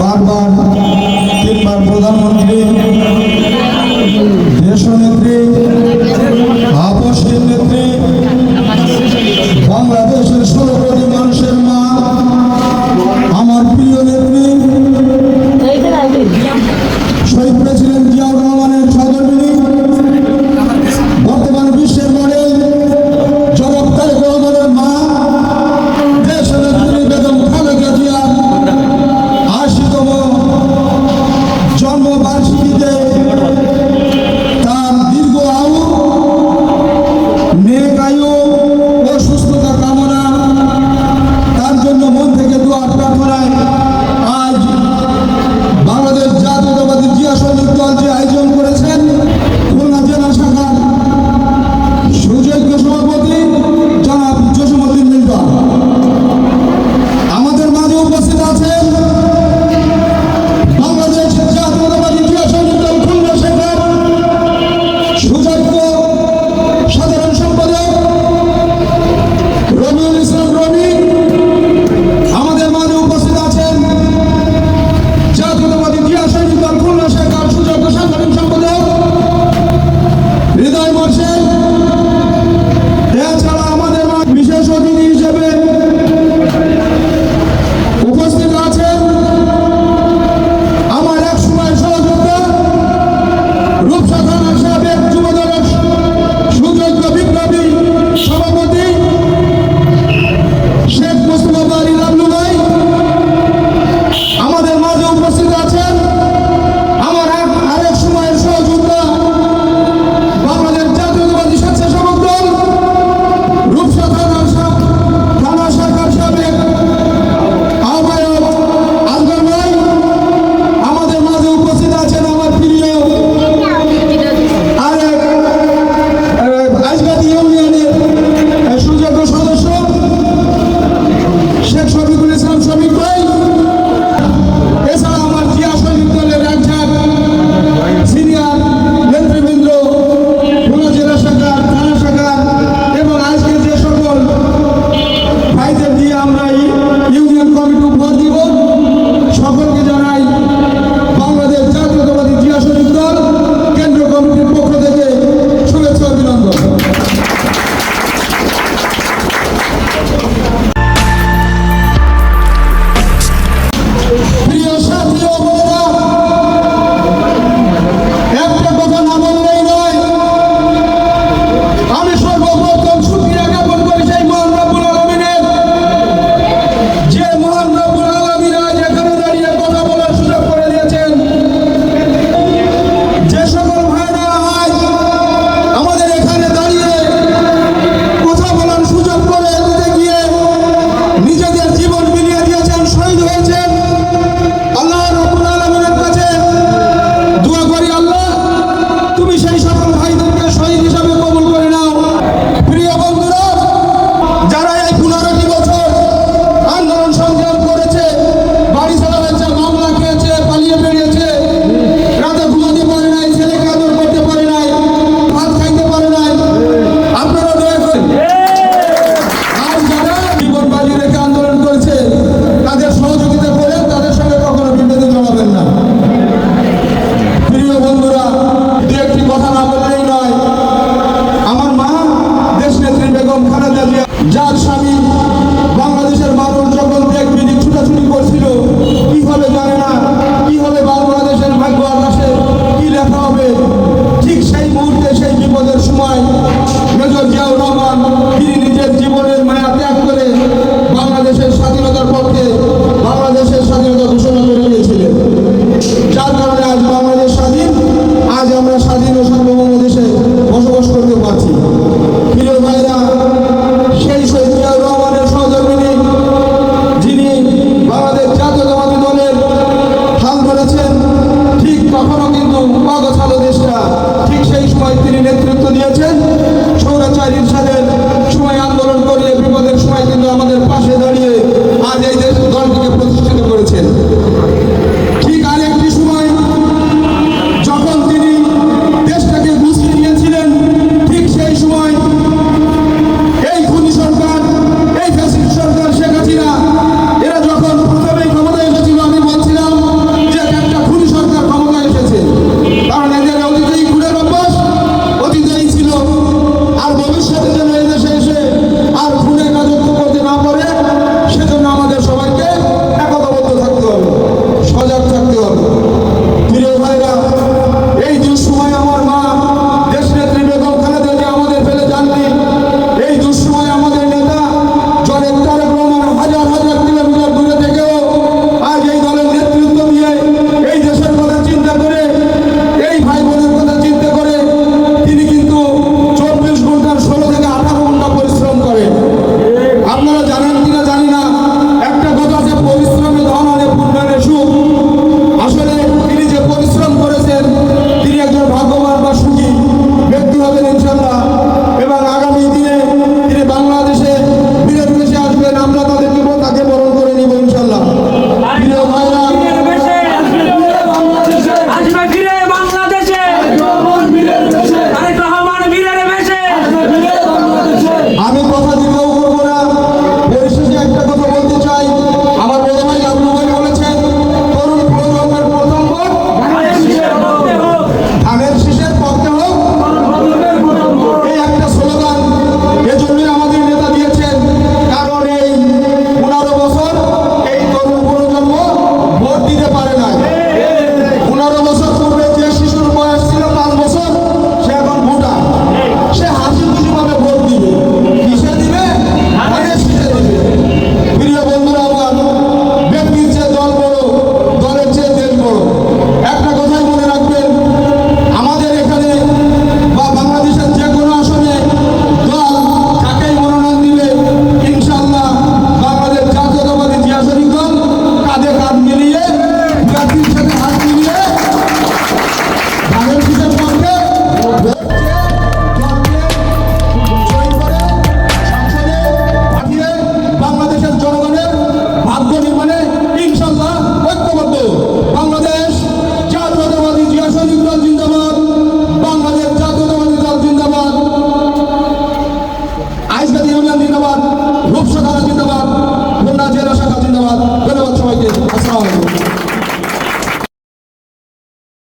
বারবার তিনবার প্রধানমন্ত্রী দেশনেত্রী আপসের নেত্রী বাংলাদেশের সর্বপ্রথম মন থেকে দোয়া প্রার্থনায়